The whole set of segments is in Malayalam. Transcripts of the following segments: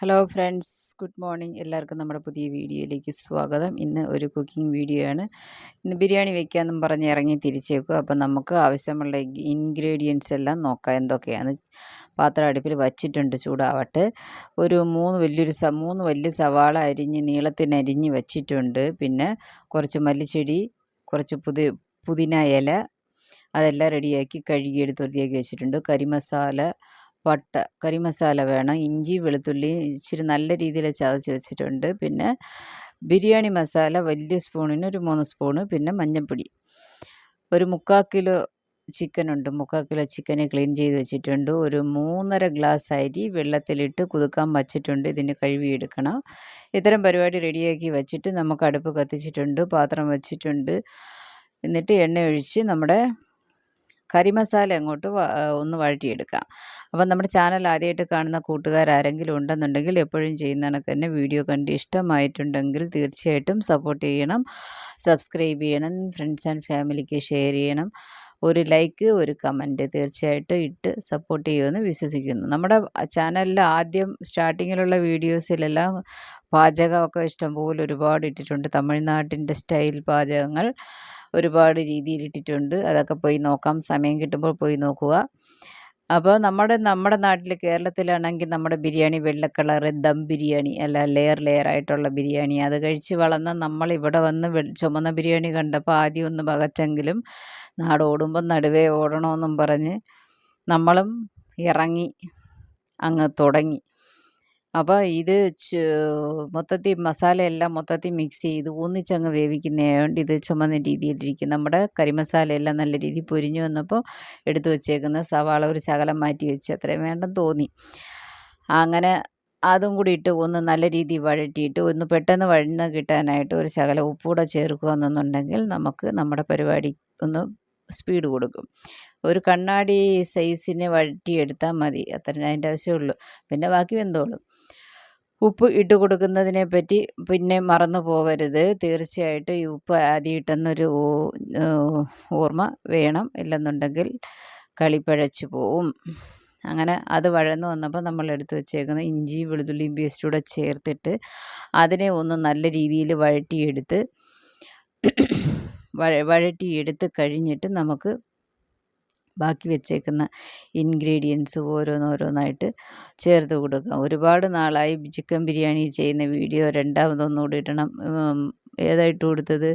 ഹലോ ഫ്രണ്ട്സ് ഗുഡ് മോർണിംഗ് എല്ലാവർക്കും നമ്മുടെ പുതിയ വീഡിയോയിലേക്ക് സ്വാഗതം. ഇന്ന് ഒരു കുക്കിംഗ് വീഡിയോ ആണ്. ഇന്ന് ബിരിയാണി വെക്കാമെന്നും പറഞ്ഞ് ഇറങ്ങി തിരിച്ചേക്കും. അപ്പോൾ നമുക്ക് ആവശ്യമുള്ള ഇൻഗ്രീഡിയൻസ് എല്ലാം നോക്കാം. എന്തൊക്കെയാണ്? പാത്രം അടുപ്പിൽ വച്ചിട്ടുണ്ട് ചൂടാവട്ടെ. ഒരു മൂന്ന് വലിയൊരു സ മൂന്ന് വലിയ സവാള അരിഞ്ഞ് നീളത്തിന് അരിഞ്ഞ് വച്ചിട്ടുണ്ട്. പിന്നെ കുറച്ച് മല്ലിച്ചെടി കുറച്ച് പുതി പുതിന ഇല അതെല്ലാം റെഡിയാക്കി കഴുകിയെടുത്ത് വൃത്തിയാക്കി വെച്ചിട്ടുണ്ട്. കരിമസാല പട്ട കരിമസാല വേണം ഇഞ്ചി വെളുത്തുള്ളി ഇച്ചിരി നല്ല രീതിയിൽ ചതച്ച് വെച്ചിട്ടുണ്ട്. പിന്നെ ബിരിയാണി മസാല വലിയ സ്പൂണിന് ഒരു മൂന്ന് സ്പൂണ് പിന്നെ മഞ്ഞൾപ്പൊടി. ഒരു മുക്കാൽ കിലോ ചിക്കനുണ്ട് മുക്കാൽ കിലോ ചിക്കനെ ക്ലീൻ ചെയ്ത് വെച്ചിട്ടുണ്ട്. ഒരു മൂന്നര ഗ്ലാസ് അരി വെള്ളത്തിലിട്ട് കുതുക്കാൻ വച്ചിട്ടുണ്ട്. ഇതിന് കഴുകിയെടുക്കണം. ഇത്തരം പരിപാടി റെഡിയാക്കി വെച്ചിട്ട് നമുക്ക് അടുപ്പ് കത്തിച്ചിട്ടുണ്ട് പാത്രം വെച്ചിട്ടുണ്ട്. എന്നിട്ട് എണ്ണ ഒഴിച്ച് നമ്മുടെ കറി മസാല അങ്ങോട്ട് ഒന്ന് വഴറ്റിയെടുക്കാം. അപ്പം നമ്മുടെ ചാനൽ ആദ്യമായിട്ട് കാണുന്ന കൂട്ടുകാരാരെങ്കിലും ഉണ്ടെന്നുണ്ടെങ്കിൽ എപ്പോഴും ചെയ്യുന്ന കണക്ക് തന്നെ വീഡിയോ കണ്ട് ഇഷ്ടമായിട്ടുണ്ടെങ്കിൽ തീർച്ചയായിട്ടും സപ്പോർട്ട് ചെയ്യണം. സബ്സ്ക്രൈബ് ചെയ്യണം. ഫ്രണ്ട്സ് ആൻഡ് ഫാമിലിക്ക് ഷെയർ ചെയ്യണം. ഒരു ലൈക്ക് ഒരു കമന്റ് തീർച്ചയായിട്ടും ഇട്ട് സപ്പോർട്ട് ചെയ്യുമെന്ന് വിശ്വസിക്കുന്നു. നമ്മുടെ ചാനലിൽ ആദ്യം സ്റ്റാർട്ടിങ്ങിലുള്ള വീഡിയോസിലെല്ലാം പാചകമൊക്കെ ഇഷ്ടംപോലെ ഒരുപാട് ഇട്ടിട്ടുണ്ട്. തമിഴ്നാട്ടിന്റെ സ്റ്റൈൽ പാചകങ്ങൾ. ഒരുപാട് രീതിയിൽ ഇട്ടിട്ടുണ്ട്. അതൊക്കെ പോയി നോക്കാം. സമയം കിട്ടുമ്പോൾ പോയി നോക്കുക. അപ്പോൾ നമ്മുടെ നമ്മുടെ നാട്ടിൽ കേരളത്തിലാണെങ്കിൽ നമ്മുടെ ബിരിയാണി വെള്ള കളർ ദം ബിരിയാണി അല്ല ലെയർ ലെയർ ആയിട്ടുള്ള ബിരിയാണി. അത് കഴിച്ച് വളർന്ന നമ്മൾ ഇവിടെ വന്ന് ചുമന്ന ബിരിയാണി കണ്ടപ്പോൾ ആദ്യം ഒന്ന് പകച്ചെങ്കിലും ഓടുമ്പോൾ നടുവേ ഓടണമെന്നും പറഞ്ഞ് നമ്മളും ഇറങ്ങി അങ്ങ് തുടങ്ങി. അപ്പോൾ ഇത് മൊത്തത്തിൽ മസാലയെല്ലാം മൊത്തത്തിൽ മിക്സ് ചെയ്ത് ഒന്നിച്ചങ്ങ് വേവിക്കുന്നതുകൊണ്ട് ഇത് ചുമന്ന രീതിയിലിരിക്കും. നമ്മുടെ കരിമസാലയെല്ലാം നല്ല രീതിയിൽ പൊരിഞ്ഞു വന്നപ്പോൾ എടുത്തു വച്ചേക്കുന്ന സവാള ഒരു ശകലം മാറ്റി വെച്ച് അത്രയും വേണ്ടെന്ന് തോന്നി. അങ്ങനെ അതും കൂടി ഇട്ട് ഒന്ന് നല്ല രീതിയിൽ വഴറ്റിയിട്ട് ഒന്ന് പെട്ടെന്ന് വഴന്ന് കിട്ടാനായിട്ട് ഒരു ശകല ഉപ്പൂടെ ചേർക്കുക എന്നുണ്ടെങ്കിൽ നമുക്ക് നമ്മുടെ പരിപാടി ഒന്ന് സ്പീഡ് കൊടുക്കും. ഒരു കണ്ണാടി സൈസിന് വഴറ്റിയെടുത്താൽ മതി. അത്ര അതിന്റെ ആവശ്യമുള്ളൂ. പിന്നെ ബാക്കി വെന്തോളും. ഉപ്പ് ഇട്ട് കൊടുക്കുന്നതിനെ പറ്റി പിന്നെ മറന്നു പോകരുത് തീർച്ചയായിട്ടും ഈ ഉപ്പ് ആദ്യം ഇട്ടെന്നൊരു ഓർമ്മ വേണം. ഇല്ലെന്നുണ്ടെങ്കിൽ കളിപ്പഴച്ചു പോവും. അങ്ങനെ അത് വഴന്നു വന്നപ്പോൾ നമ്മൾ എടുത്തു വെച്ചേക്കുന്ന ഇഞ്ചി വെളുത്തുള്ളിയും പേസ്റ്റ് കൂടെ ചേർത്തിട്ട് അതിനെ ഒന്ന് നല്ല രീതിയിൽ വഴറ്റിയെടുത്ത് വഴ വഴറ്റിയെടുത്ത് കഴിഞ്ഞിട്ട് നമുക്ക് ബാക്കി വെച്ചേക്കുന്ന ഇൻഗ്രീഡിയൻസ് ഓരോന്നോരോന്നായിട്ട് ചേർത്ത് കൊടുക്കുക ഒരുപാട് നാളായി ചിക്കൻ ബിരിയാണി ചെയ്യുന്ന വീഡിയോ രണ്ടാമതൊന്നുകൂടി ഇടണം. ഏതായിട്ട് കൊടുത്തത്?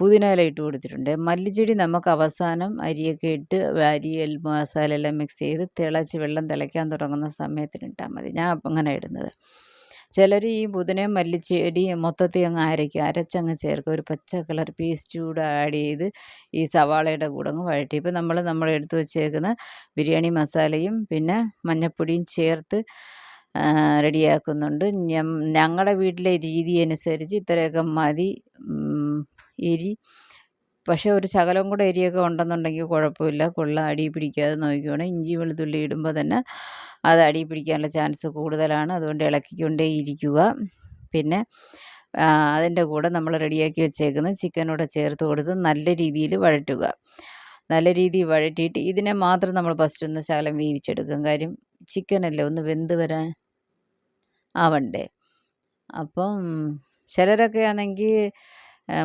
പുതിന ഇല ഇട്ട് കൊടുത്തിട്ടുണ്ട്. മല്ലിച്ചെടി നമുക്ക് അവസാനം അരിയൊക്കെ ഇട്ട് അരി മസാല എല്ലാം മിക്സ് ചെയ്ത് തിളച്ച് വെള്ളം തിളയ്ക്കാൻ തുടങ്ങുന്ന സമയത്തിന് ഇട്ടാൽ മതി. ഞാൻ അങ്ങനെ ഇടുന്നത്. ചിലർ ഈ പുതിനയും മല്ലിച്ചെടി മൊത്തത്തിൽ അങ്ങ് അരയ്ക്കും. അരച്ചങ്ങ് ചേർക്കും. ഒരു പച്ച കളർ പേസ്റ്റ് കൂടെ ആഡ് ചെയ്ത് ഈ സവാളയുടെ കൂടെ അങ്ങ് വഴറ്റി. ഇപ്പം നമ്മൾ നമ്മൾ എടുത്ത് വെച്ചേക്കുന്ന ബിരിയാണി മസാലയും പിന്നെ മഞ്ഞപ്പൊടിയും ചേർത്ത് റെഡിയാക്കുന്നുണ്ട്. ഞങ്ങളുടെ വീട്ടിലെ രീതി അനുസരിച്ച് ഇത്രയൊക്കെ മതി. എരി പക്ഷേ ഒരു ശകലം കൂടെ എരിയൊക്കെ ഉണ്ടെന്നുണ്ടെങ്കിൽ കുഴപ്പമില്ല. കൊള്ള. അടി പിടിക്കാതെ നോക്കിക്കോണം. ഇഞ്ചി വെളുത്തുള്ളി ഇടുമ്പോൾ തന്നെ അത് അടി പിടിക്കാനുള്ള ചാൻസ് കൂടുതലാണ്. അതുകൊണ്ട് ഇളക്കിക്കൊണ്ടേ ഇരിക്കുക. പിന്നെ അതിന്റെ കൂടെ നമ്മൾ റെഡിയാക്കി വെച്ചേക്കുന്ന ചിക്കനൂടെ ചേർത്ത് കൊടുത്ത് നല്ല രീതിയിൽ വഴറ്റുക. നല്ല രീതിയിൽ വഴറ്റിയിട്ട് ഇതിനെ മാത്രം നമ്മൾ ഫസ്റ്റ് ഒന്ന് ശകലം വേവിച്ചെടുക്കും. കാര്യം ചിക്കനല്ലേ ഒന്ന് വെന്ത് വരാൻ ആവണ്ടേ? അപ്പം ചിലരൊക്കെ ആണെങ്കിൽ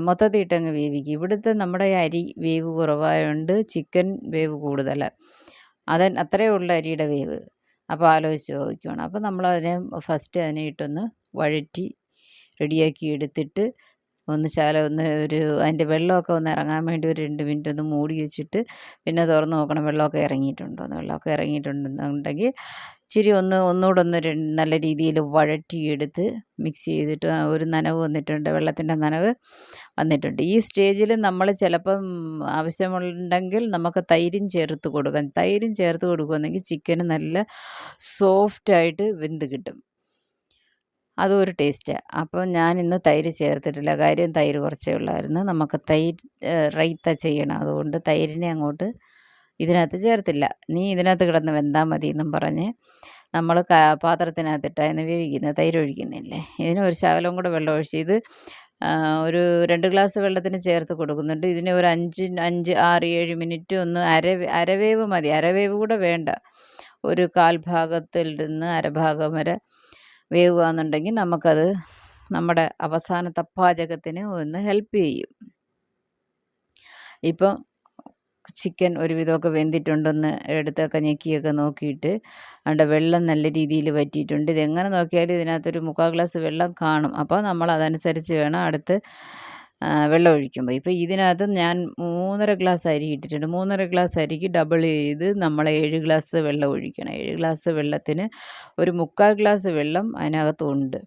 മൊത്തത്തിൽ ഇട്ടങ്ങ് വേവിക്കും. ഇവിടുത്തെ നമ്മുടെ അരി വേവ് കുറവായതുകൊണ്ട് ചിക്കൻ വേവ് കൂടുതൽ അത് അത്രയേ ഉള്ളൂ അരിയുടെ വേവ്. അപ്പോൾ ആലോചിച്ച് നോക്കിക്കണം അപ്പോൾ നമ്മൾ അതിനെ ഫസ്റ്റ് അതിനെ ഇട്ടൊന്ന് വഴറ്റി റെഡിയാക്കി എടുത്തിട്ട് ഒന്ന് ശാല ഒന്ന് ഒരു അതിന്റെ വെള്ളമൊക്കെ ഒന്ന് ഇറങ്ങാൻ വേണ്ടി ഒരു രണ്ട് മിനിറ്റ് ഒന്ന് മൂടി വെച്ചിട്ട് പിന്നെ തുറന്ന് നോക്കണം. വെള്ളമൊക്കെ ഇറങ്ങിയിട്ടുണ്ടോ എന്ന്. വെള്ളമൊക്കെ ഇറങ്ങിയിട്ടുണ്ടെന്നുണ്ടെങ്കിൽ ഇച്ചിരി ഒന്ന് ഒന്നുകൂടെ ഒന്ന് നല്ല രീതിയിൽ വഴറ്റിയെടുത്ത് മിക്സ് ചെയ്തിട്ട് ഒരു നനവ് വന്നിട്ടുണ്ട് വെള്ളത്തിന്റെ നനവ് വന്നിട്ടുണ്ട്. ഈ സ്റ്റേജിൽ നമ്മൾ ചിലപ്പം ആവശ്യമുണ്ടെങ്കിൽ നമുക്ക് തൈരും ചേർത്ത് കൊടുക്കാം. തൈരും ചേർത്ത് കൊടുക്കുകയാണെങ്കിൽ ചിക്കന് നല്ല സോഫ്റ്റായിട്ട് വെന്ത് കിട്ടും. അതൊരു ഒരു ടേസ്റ്റ് അപ്പം ഞാൻ ഇന്ന് തൈര് ചേർത്തിട്ടില്ല. കാര്യം തൈര് കുറച്ചേ ഉള്ളായിരുന്നു. നമുക്ക് തൈര് റൈത്ത ചെയ്യണം. അതുകൊണ്ട് തൈരിനെ അങ്ങോട്ട് ഇതിനകത്ത് ചേർത്തില്ല. നീ ഇതിനകത്ത് കിടന്ന് വെന്താൽ മതി എന്നും പറഞ്ഞ് നമ്മൾ പാത്രത്തിനകത്തിട്ടായിരുന്നു വേവിക്കുന്നത് തൈര് ഒഴിക്കുന്നില്ലേ ഇതിന് ഒരു ശകലം കൂടെ വെള്ളം ഒഴിച്ച് ഇത് ഒരു രണ്ട് ഗ്ലാസ് വെള്ളത്തിന് ചേർത്ത് കൊടുക്കുന്നുണ്ട്. ഇതിന് ഒരു അഞ്ച് അഞ്ച് ആറ് ഏഴ് മിനിറ്റ് ഒന്ന് അര അരവേവ് മതി. അരവേവ് കൂടെ വേണ്ട. ഒരു കാൽ ഭാഗത്തിൽ നിന്ന് അരഭാഗം വരെ വേവുകയെന്നുണ്ടെങ്കിൽ നമുക്കത് നമ്മുടെ അവസാനത്തെ പാചകത്തിന് ഒന്ന് ഹെൽപ്പ് ചെയ്യും. ഇപ്പം ചിക്കൻ ഒരുവിധമൊക്കെ വെന്തിട്ടുണ്ടെന്ന് എടുത്തൊക്കെ ഞെക്കിയൊക്കെ നോക്കിയിട്ട് അവിടെ വെള്ളം നല്ല രീതിയിൽ വറ്റിയിട്ടുണ്ട്. ഇതെങ്ങനെ നോക്കിയാലും ഇതിനകത്തൊരു മുക്കാൽ ഗ്ലാസ് വെള്ളം കാണും. അപ്പോൾ നമ്മൾ അതനുസരിച്ച് വേണം അടുത്ത് വെള്ളം ഒഴിക്കുമ്പോൾ. ഇപ്പോൾ ഇതിനകത്ത് ഞാൻ മൂന്നര ഗ്ലാസ് അരി ഇട്ടിട്ടുണ്ട്. മൂന്നര ഗ്ലാസ് അരിക്ക് ഡബിൾ ചെയ്ത് നമ്മൾ ഏഴ് ഗ്ലാസ് വെള്ളം ഒഴിക്കണം. ഏഴ് ഗ്ലാസ് വെള്ളത്തിന് ഒരു മുക്കാൽ ഗ്ലാസ് വെള്ളം അതിനകത്തുണ്ട്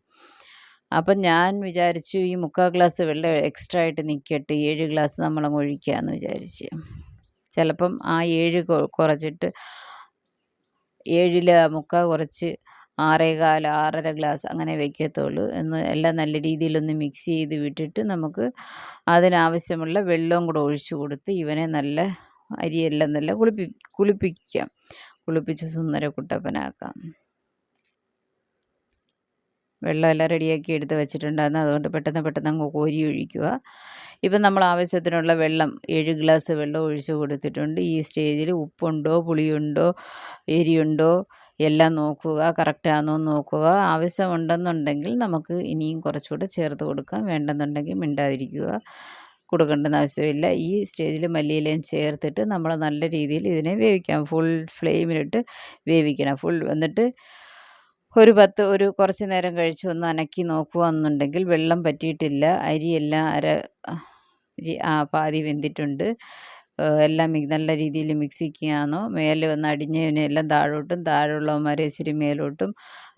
അപ്പം ഞാൻ വിചാരിച്ചു ഈ മുക്കാൽ ഗ്ലാസ് വെള്ളം എക്സ്ട്രാ ആയിട്ട് നിൽക്കട്ടെ ഏഴ് ഗ്ലാസ് നമ്മളങ്ങ് ഒഴിക്കാമെന്ന് വിചാരിച്ച്. ചിലപ്പം ആ ഏഴ് കുറച്ചിട്ട് ഏഴിൽ മുക്കാൽ കുറച്ച് ആറേകാൽ ആറര ഗ്ലാസ് അങ്ങനെ വയ്ക്കത്തുള്ളൂ എന്ന് എല്ലാം നല്ല രീതിയിലൊന്ന് മിക്സ് ചെയ്ത് വിട്ടിട്ട് നമുക്ക് അതിനാവശ്യമുള്ള വെള്ളവും കൂടെ ഒഴിച്ചു കൊടുത്ത് ഇവനെ നല്ല അരിയെല്ലാം നല്ല കുളിപ്പി കുളിപ്പിക്കാം. കുളിപ്പിച്ച് സുന്ദര കുട്ടപ്പനാക്കാം. വെള്ളമെല്ലാം റെഡിയാക്കി എടുത്ത് വെച്ചിട്ടുണ്ടായിരുന്നു. അതുകൊണ്ട് പെട്ടെന്ന് പെട്ടെന്ന് അങ്ങ് കോരി ഒഴിക്കുക. ഇപ്പം നമ്മൾ ആവശ്യത്തിനുള്ള വെള്ളം ഏഴ് ഗ്ലാസ് വെള്ളം ഒഴിച്ചു കൊടുത്തിട്ടുണ്ട്. ഈ സ്റ്റേജിൽ ഉപ്പുണ്ടോ പുളിയുണ്ടോ എരിയുണ്ടോ എല്ലാം നോക്കുക കറക്റ്റാണോ നോക്കുക. ആവശ്യമുണ്ടെന്നുണ്ടെങ്കിൽ നമുക്ക് ഇനിയും കുറച്ചുകൂടെ ചേർത്ത് കൊടുക്കാം. വേണ്ടെന്നുണ്ടെങ്കിൽ മിണ്ടാതിരിക്കുക. കൊടുക്കേണ്ടെന്ന് ആവശ്യമില്ല. ഈ സ്റ്റേജിൽ മല്ലിയിലയും ചേർത്തിട്ട് നമ്മൾ നല്ല രീതിയിൽ ഇതിനെ വേവിക്കാം. ഫുൾ ഫ്ലെയിമിലിട്ട് വേവിക്കണം. ഫുൾ എന്നിട്ട് ഒരു പത്ത് ഒരു കുറച്ച് നേരം കഴിച്ച് ഒന്ന് അനക്കി നോക്കുകയെന്നുണ്ടെങ്കിൽ വെള്ളം പറ്റിയിട്ടില്ല. അരിയെല്ലാം അര ആ പാതി വെന്തിട്ടുണ്ട്. എല്ലാം നല്ല രീതിയിൽ മിക്സിക്കുകയാണോ മേലെ വന്ന് അടിഞ്ഞതിനെല്ലാം താഴോട്ടും താഴെയുള്ളവന്മാരെ ഇച്ചിരി മേലോട്ടും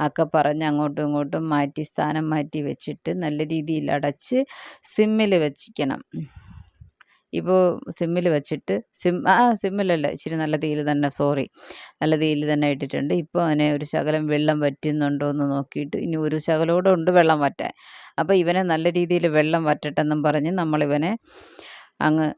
ഒക്കെ പറഞ്ഞ് അങ്ങോട്ടും ഇങ്ങോട്ടും മാറ്റി സ്ഥാനം മാറ്റി വെച്ചിട്ട് നല്ല രീതിയിൽ അടച്ച് സിമ്മിൽ വെച്ചിക്കണം. ഇപ്പോൾ സിമ്മിൽ വെച്ചിട്ട് സിം ആ സിമ്മിലല്ല ഇച്ചിരി നല്ല തീയിൽ തന്നെ സോറി നല്ല തീയിൽ തന്നെ ഇട്ടിട്ടുണ്ട്. ഇപ്പോൾ അവനെ ഒരു ശകലം വെള്ളം വറ്റുന്നുണ്ടോ എന്ന് നോക്കിയിട്ട് ഇനി ഒരു ശകലോടെ ഉണ്ട് വെള്ളം വറ്റാൻ. അപ്പോൾ ഇവനെ നല്ല രീതിയിൽ വെള്ളം വറ്റട്ടെന്നും പറഞ്ഞ് നമ്മളിവനെ അങ്ങ്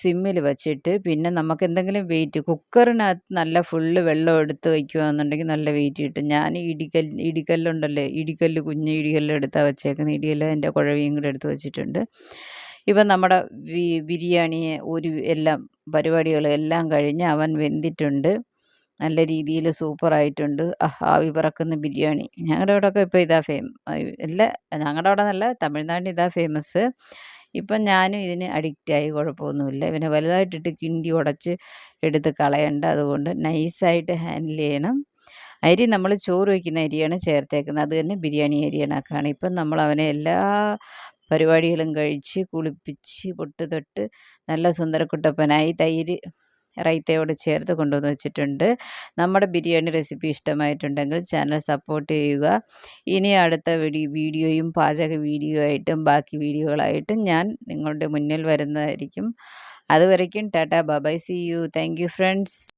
സിമ്മിൽ വെച്ചിട്ട് പിന്നെ നമുക്ക് എന്തെങ്കിലും വെയിറ്റ് കുക്കറിനകത്ത് നല്ല ഫുള്ള് വെള്ളം എടുത്ത് വയ്ക്കുകയെന്നുണ്ടെങ്കിൽ നല്ല വെയിറ്റ് കിട്ടും. ഞാൻ ഇടിക്കല്ല് ഇടിക്കല്ലുണ്ടല്ലേ ഇടിക്കല്ല് കുഞ്ഞ് എടുത്താൽ വെച്ചേക്കുന്നത് ഇടികല്ല് എന്റെ കുഴവിയും കൂടെ എടുത്ത് വെച്ചിട്ടുണ്ട്. ഇപ്പം നമ്മുടെ ബിരിയാണി ഒരു എല്ലാം പരിപാടികൾ എല്ലാം കഴിഞ്ഞ് അവൻ വെന്തിട്ടുണ്ട്. നല്ല രീതിയിൽ സൂപ്പറായിട്ടുണ്ട്. ആവി പറക്കുന്ന ബിരിയാണി. ഞങ്ങളുടെ അവിടെയൊക്കെ ഇപ്പോൾ ഇതാ ഫേം അല്ല ഞങ്ങളുടെ അവിടെ നല്ല തമിഴ്നാടിന് ഇതാ ഫേമസ്. ഇപ്പം ഞാനും ഇതിന് അഡിക്റ്റായി കുഴപ്പമൊന്നുമില്ല. ഇവനെ വലുതായിട്ടിട്ട് കിണ്ടി ഉടച്ച് എടുത്ത് കളയണ്ട. അതുകൊണ്ട് നൈസായിട്ട് ഹാൻഡിൽ ചെയ്യണം. അരി നമ്മൾ ചോറ് വയ്ക്കുന്ന അരിയാണ് ചേർത്തേക്കുന്നത്. അത് തന്നെ ബിരിയാണി അരിയാണ് ആക്കുകയാണ് ഇപ്പം നമ്മൾ അവനെ എല്ലാ പരിപാടികളും കഴിച്ച് കുളിപ്പിച്ച് പൊട്ട് തൊട്ട് നല്ല സുന്ദരക്കുട്ടപ്പനായി തൈര് റൈത്തയോട് ചേർത്ത് കൊണ്ടുവന്ന് വെച്ചിട്ടുണ്ട്. നമ്മുടെ ബിരിയാണി റെസിപ്പി ഇഷ്ടമായിട്ടുണ്ടെങ്കിൽ ചാനൽ സപ്പോർട്ട് ചെയ്യുക. ഇനി അടുത്ത വീഡിയോയും പാചക വീഡിയോ ആയിട്ടും ബാക്കി വീഡിയോകളായിട്ടും ഞാൻ നിങ്ങളുടെ മുന്നിൽ വരുന്നതായിരിക്കും. അതുവരയ്ക്കും Tata bye see you. Thank friends.